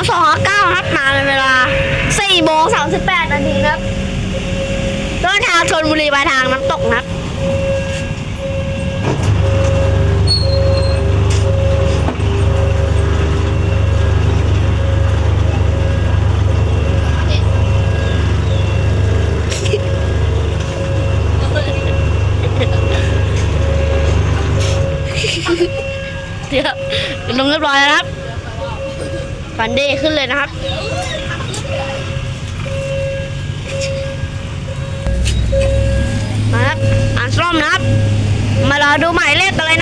บสองเก้าครับมาในเวลาสี่โมงสามสิบแปดนาทีครับเดินทางชนบุรีไปทางน้ำตกครับเดี๋ยวลงเรียบร้อยแล้วครับ ฟันเดย์ขึ้นเลยนะครับ มาครับอ่านซ่อมนะครับ มารอดูหมายเลขอะไรนะ